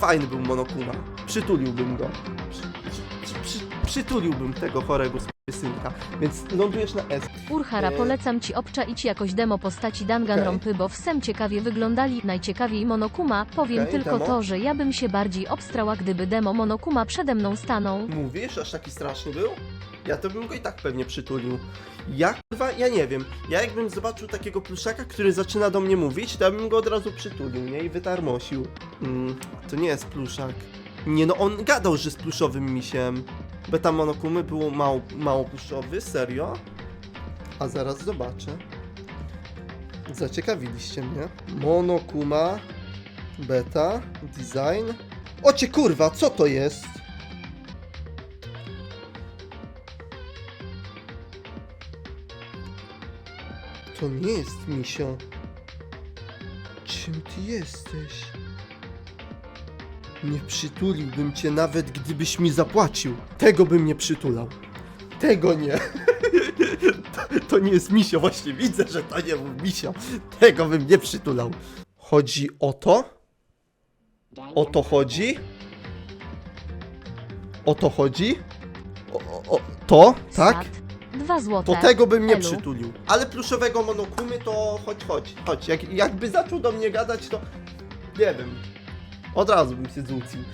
Fajny był Monokuma. Przytuliłbym go. Przy, przy, przy, przytuliłbym tego chorego synka. Więc lądujesz na S. Urhara, Eee. polecam ci obczaić jakoś demo postaci Danganronpy, bo w sem ciekawie wyglądali, najciekawiej Monokuma. Powiem Okej, tylko demo. to, że ja bym się bardziej obstrała, gdyby demo Monokuma przede mną stanął. Mówisz, aż taki straszny był? Ja to bym go i tak pewnie przytulił. Ja kurwa, ja nie wiem. Ja jakbym zobaczył takiego pluszaka, który zaczyna do mnie mówić, to ja bym go od razu przytulił, nie? I wytarmosił. Mm, to nie jest pluszak. Nie no, on gadał, że z pluszowym misiem. Beta Monokumy było mało, mało pluszowy, serio? A zaraz zobaczę. Zaciekawiliście mnie. Monokuma, beta, design. Ocie kurwa, co to jest? To nie jest misio. Czym ty jesteś? Nie przytuliłbym cię nawet gdybyś mi zapłacił. Tego bym nie przytulał. Tego nie. To, to nie jest misio, właśnie widzę, że to nie był misio. Tego bym nie przytulał. Chodzi o to? O to chodzi? O to chodzi? O, o, to? Tak? Dwa złote. To tego bym nie Elu. przytulił. Ale pluszowego monokumy to chodź, chodź, chodź. Jak, jakby zaczął do mnie gadać, to nie wiem. Od razu bym się złucił.